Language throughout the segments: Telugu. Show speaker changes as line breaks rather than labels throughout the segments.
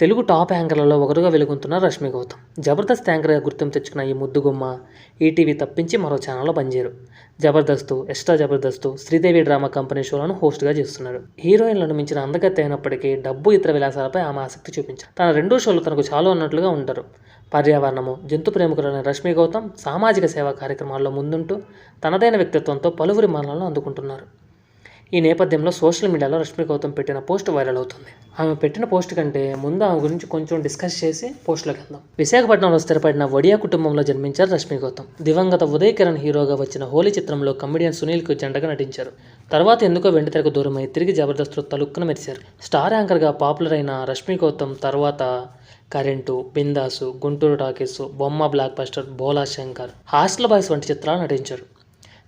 తెలుగు టాప్ యాంకర్లలో ఒకరుగా వెలుగుతున్న రష్మి గౌతమ్. జబర్దస్త్ యాంకర్గా గుర్తింపు తెచ్చుకున్న ఈ ముద్దుగుమ్మ ఈటీవీ తప్పించి మరో ఛానల్లో పనిచేయరు. Jabardasth extra Jabardasth Sridevi drama company షోలను హోస్ట్గా చేస్తున్నారు. హీరోయిన్లను మించిన అందగత్తి అయినప్పటికీ డబ్బు ఇతర విలాసాలపై ఆమె ఆసక్తి చూపించారు. తన రెండో షోలు తనకు చాలా ఉన్నట్లుగా ఉంటారు పర్యావరణము జంతు ప్రేమికులైన రష్మి గౌతమ్ సామాజిక సేవా కార్యక్రమాల్లో ముందుంటూ తనదైన వ్యక్తిత్వంతో పలువురి మరణాలను అందుకుంటున్నారు. ఈ నేపథ్యంలో సోషల్ మీడియాలో రష్మి గౌతమ్ పెట్టిన పోస్ట్ వైరల్ అవుతుంది. ఆమె పెట్టిన పోస్ట్ కంటే ముందు ఆమె గురించి కొంచెం డిస్కస్ చేసి పోస్ట్లోకి వెళ్దాం విశాఖపట్నంలో స్థిరపడిన వడియా కుటుంబంలో జన్మించారు రష్మి గౌతమ్. దివంగత ఉదయ్ కిరణ్ హీరోగా వచ్చిన హోలీ చిత్రంలో కమెడియన్ సునీల్కు జంటగా నటించారు. తర్వాత ఎందుకో వెండితెరకు దూరమై తిరిగి జబర్దస్త్లో తలుక్కున మెరిశారు. స్టార్ యాంకర్గా పాపులర్ అయిన రష్మి గౌతమ్ తర్వాత current Bindaas Guntur talkies Bomma blockbuster Bhola Shankar hostel boys వంటి చిత్రాలు నటించారు.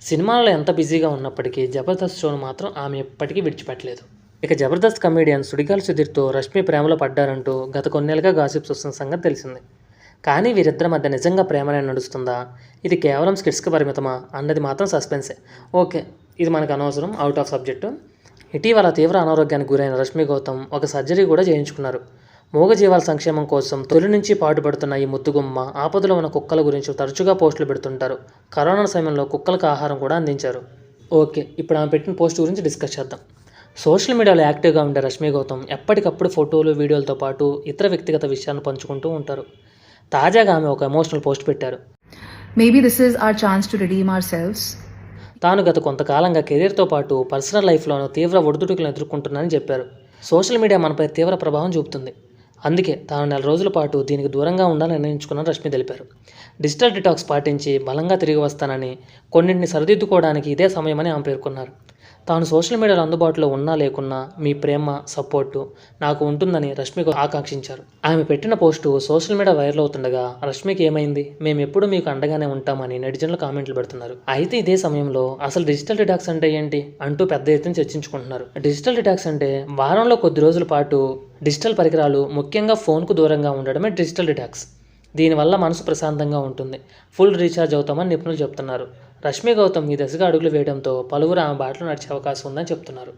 సినిమాలలో ఎంత బిజీగా ఉన్నప్పటికీ జబర్దస్త్ షోను మాత్రం ఆమె ఎప్పటికీ విడిచిపెట్టలేదు. ఇక జబర్దస్త్ కమేడియన్ సుడిగాల్ సుధీర్తో రష్మి ప్రేమలో పడ్డారంటూ గత కొన్నేళ్ళుగా గాసిప్స్ వస్తున్న సంగతి తెలిసింది. కానీ వీరిద్దరి మధ్య నిజంగా ప్రేమనే నడుస్తుందా? ఇది కేవలం స్కిట్స్కి పరిమితమా? అన్నది మాత్రం సస్పెన్సే. ఓకే ఇది మనకు అనవసరం. Out of subject. ఇటీవల తీవ్ర అనారోగ్యానికి గురైన రష్మి గౌతమ్ ఒక సర్జరీ కూడా చేయించుకున్నారు. మూగజీవాల సంక్షేమం కోసం తొలి నుంచి పాటుపడుతున్న ఈ ముద్దుగుమ్మ ఆపదలో ఉన్న కుక్కల గురించి తరచుగా పోస్టులు పెడుతుంటారు. కరోనా సమయంలో కుక్కలకు ఆహారం కూడా అందించారు. ఓకే ఇప్పుడు ఆమె పెట్టిన పోస్ట్ గురించి డిస్కస్ చేద్దాం. సోషల్ మీడియాలో యాక్టివ్గా ఉండే రష్మి గౌతమ్ ఎప్పటికప్పుడు ఫోటోలు వీడియోలతో పాటు ఇతర వ్యక్తిగత విషయాలను పంచుకుంటూ ఉంటారు. తాజాగా ఆమె ఒక ఎమోషనల్ పోస్ట్ పెట్టారు.
Maybe this is our chance to redeem ourselves.
తాను గత కొంతకాలంగా కెరీర్తో పాటు పర్సనల్ లైఫ్లోనూ తీవ్ర ఒడిదుడుకులను ఎదుర్కొంటున్నానని చెప్పారు. సోషల్ మీడియా మనపై తీవ్ర ప్రభావం చూపుతుంది. అందుకే తాను నెల రోజుల పాటు దీనికి దూరంగా ఉండాలని నిర్ణయించుకున్న రష్మి తెలిపారు. డిజిటల్ డిటాక్స్ పాటించి బలంగా తిరిగి వస్తానని కొన్నింటిని సరిదిద్దుకోవడానికి ఇదే సమయమని ఆమె పేర్కొన్నారు. తాను సోషల్ మీడియాలో అందుబాటులో ఉన్నా లేకున్నా మీ ప్రేమ సపోర్టు నాకు ఉంటుందని రష్మికు ఆకాంక్షించారు. ఆమె పెట్టిన పోస్టు సోషల్ మీడియా వైరల్ అవుతుండగా రష్మికి ఏమైంది? మేము ఎప్పుడు మీకు అండగానే ఉంటామని నెటిజన్లు కామెంట్లు పెడుతున్నారు. అయితే ఇదే సమయంలో అసలు డిజిటల్ డిటాక్స్ అంటే ఏంటి? అంటూ పెద్ద ఎత్తున చర్చించుకుంటున్నారు. డిజిటల్ డిటాక్స్ అంటే వారంలో కొద్ది రోజుల పాటు డిజిటల్ పరికరాలు ముఖ్యంగా ఫోన్కు దూరంగా ఉండడమే డిజిటల్ డిటాక్స్. దీనివల్ల మనసు ప్రశాంతంగా ఉంటుంది. ఫుల్ రీఛార్జ్ అవుతామని నిపుణులు చెప్తున్నారు. రష్మి గౌతమ్ ఈ దశగా అడుగులు వేయడంతో పలువురు ఆమె బాటలో నడిచే అవకాశం ఉందని చెప్తున్నారు.